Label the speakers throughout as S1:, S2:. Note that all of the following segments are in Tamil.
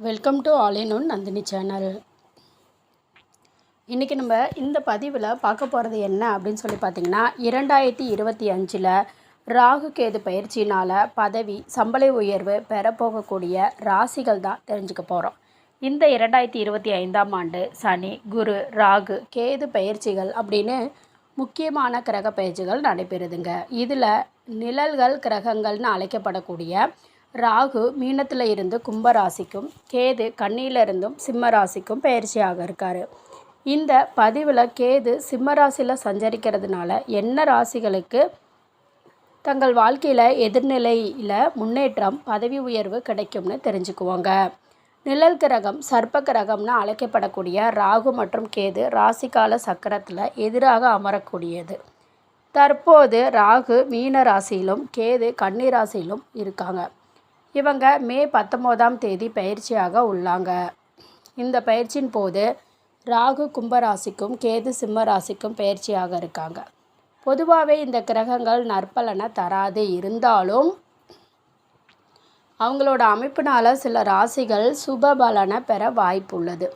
S1: Welcome to all in one Nandini channel இன்றைக்கி நம்ம இந்த பதிவில் பார்க்க போகிறது என்ன அப்படின்னு சொல்லி பார்த்தீங்கன்னா இரண்டாயிரத்தி இருபத்தி அஞ்சில் ராகு கேது பயிற்சினால் பதவி சம்பள உயர்வு பெறப்போகக்கூடிய ராசிகள் தான் தெரிஞ்சுக்க போகிறோம் இந்த இரண்டாயிரத்தி இருபத்தி ஐந்தாம் ஆண்டு சனி குரு ராகு கேது பயிற்சிகள் அப்படின்னு முக்கியமான கிரக பயிற்சிகள் நடைபெறுதுங்க. இதில் நிழல்கள் கிரகங்கள்னு அழைக்கப்படக்கூடிய ராகு மீனத்தில் இருந்து கும்பராசிக்கும் கேது கண்ணியிலிருந்தும் சிம்மராசிக்கும் பயிற்சியாக இருக்கார். இந்த பதிவில் கேது சிம்மராசியில் சஞ்சரிக்கிறதுனால என்ன ராசிகளுக்கு தங்கள் வாழ்க்கையில் எதிர்நிலையில் முன்னேற்றம் பதவி உயர்வு கிடைக்கும்னு தெரிஞ்சுக்குவோங்க. நிழல் கிரகம் சர்ப்ப கிரகம்னு அழைக்கப்படக்கூடிய ராகு மற்றும் கேது ராசிகால சக்கரத்தில் எதிராக அமரக்கூடியது. தற்போது ராகு மீன ராசியிலும் கேது கன்னி ராசியிலும் இருக்காங்க. இவங்க மே பத்தொம்போதாம் தேதி பயிற்சியாக உள்ளாங்க. இந்த பயிற்சியின் போது ராகு கும்பராசிக்கும் கேது சிம்ம ராசிக்கும் பயிற்சியாக இருக்காங்க. பொதுவாகவே இந்த கிரகங்கள் நற்பலனை தராது. இருந்தாலும் அவங்களோட அமைப்பினால் சில ராசிகள் சுப பலனை பெற வாய்ப்புள்ளது.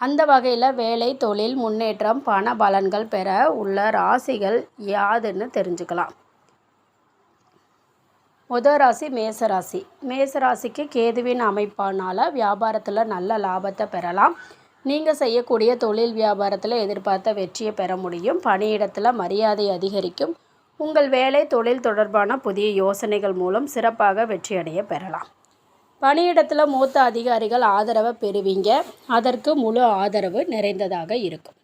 S1: அந்த வகையில் வேலை தொழில் முன்னேற்றம் பண பலன்கள் பெற உள்ள ராசிகள் யாதுன்னு தெரிஞ்சுக்கலாம். முத ராசி மேசராசி மேசராசிக்கு கேதுவின் அமைப்பானால் வியாபாரத்தில் நல்ல லாபத்தை பெறலாம். நீங்கள் செய்யக்கூடிய தொழில் வியாபாரத்தில் எதிர்பார்த்த வெற்றியை பெற முடியும். பணியிடத்தில் மரியாதை அதிகரிக்கும். உங்கள் வேலை தொழில் தொடர்பான புதிய யோசனைகள் மூலம் சிறப்பாக வெற்றியடைய பெறலாம். பணியிடத்தில் மூத்த அதிகாரிகள் ஆதரவை பெறுவீங்க. அதற்கு முழு ஆதரவு நிறைந்ததாக இருக்கும்.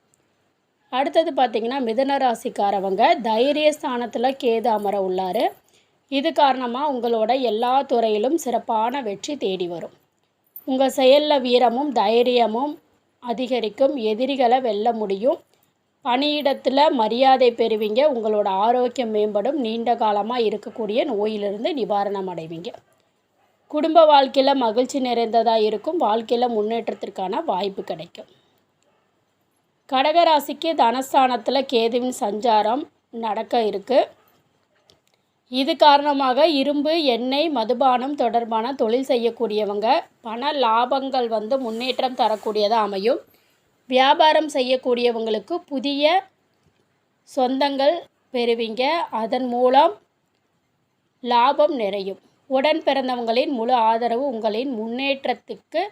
S1: அடுத்தது பார்த்திங்கன்னா மிதன ராசிக்காரவங்க. தைரிய ஸ்தானத்தில் கேது அமர உள்ளார். இது காரணமாக உங்களோட எல்லா துறையிலும் சிறப்பான வெற்றி தேடி வரும். உங்கள் செயலில் வீரமும் தைரியமும் அதிகரிக்கும் எதிரிகளை வெல்ல முடியும். பணியிடத்தில் மரியாதை பெறுவீங்க உங்களோட ஆரோக்கியம் மேம்படும் நீண்ட காலமாக இருக்கக்கூடிய நோயிலிருந்து நிவாரணம் அடைவீங்க. குடும்ப வாழ்க்கையில் மகிழ்ச்சி நிறைந்ததாக இருக்கும் வாழ்க்கையில் முன்னேற்றத்திற்கான வாய்ப்பு கிடைக்கும். கடகராசிக்கு தனஸ்தானத்தில் கேதுவின் சஞ்சாரம் நடக்க இருக்குது இது காரணமாக இரும்பு எண்ணெய் மதுபானம் தொடர்பான தொழில் செய்யக்கூடியவங்க பண லாபங்கள் வந்து முன்னேற்றம் தரக்கூடியதாக அமையும். வியாபாரம் செய்யக்கூடியவங்களுக்கு புதிய சொந்தங்கள் பெறுவீங்க. அதன் மூலம் லாபம் நிறையும். உடன் பிறந்தவங்களின் முழு ஆதரவு உங்களின் முன்னேற்றத்துக்கு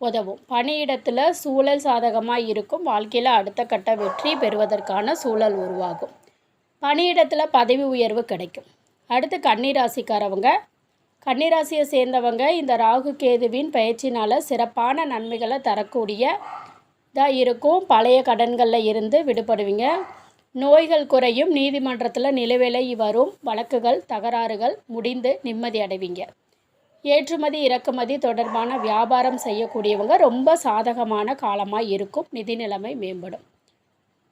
S1: உதவும். பணியிடத்தில் சூழல் சாதகமாக இருக்கும். வாழ்க்கையில் அடுத்த கட்ட வெற்றி பெறுவதற்கான சூழல் உருவாகும். பணியிடத்தில் பதவி உயர்வு கிடைக்கும். அடுத்து கன்னிராசிக்காரவங்க. கன்னிராசியை சேர்ந்தவங்க இந்த ராகு கேதுவின் பயிற்சினால் சிறப்பான நன்மைகளை தரக்கூடிய இதாக இருக்கும். பழைய கடன்களில் இருந்து விடுபடுவீங்க. நோய்கள் குறையும். நீதிமன்றத்தில் நிலுவிலை வரும். வழக்குகள் தகராறுகள் முடிந்து நிம்மதி அடைவீங்க. ஏற்றுமதி இறக்குமதி தொடர்பான வியாபாரம் செய்யக்கூடியவங்க ரொம்ப சாதகமான காலமாக இருக்கும். நிதி நிலைமை மேம்படும்.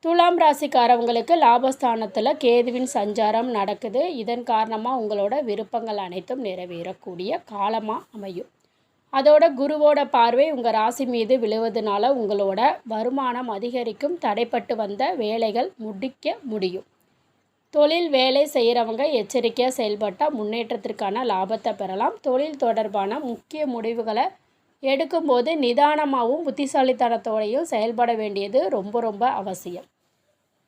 S1: துலாம் ராசிக்காரவங்களுக்கு லாபஸ்தானத்தில் கேதுவின் சஞ்சாரம் நடக்குது. இதன் காரணமாக உங்களோட விருப்பங்கள் அனைத்தும் நிறைவேறக்கூடிய காலமாக அமையும். அதோட குருவோட பார்வை உங்கள் ராசி மீது விழுவதனால உங்களோட வருமானம் அதிகரிக்கும். தடைப்பட்டு வந்த வேலைகள் முடிக்க முடியும். தொழில் வேலை செய்கிறவங்க எச்சரிக்கையாக செயல்பட்டால் முன்னேற்றத்திற்கான லாபத்தை பெறலாம். தொழில் தொடர்பான முக்கிய முடிவுகளை எடுக்கும்போது நிதானமாகவும் புத்திசாலித்தனத்தோடையும் செயல்பட வேண்டியது ரொம்ப ரொம்ப அவசியம்.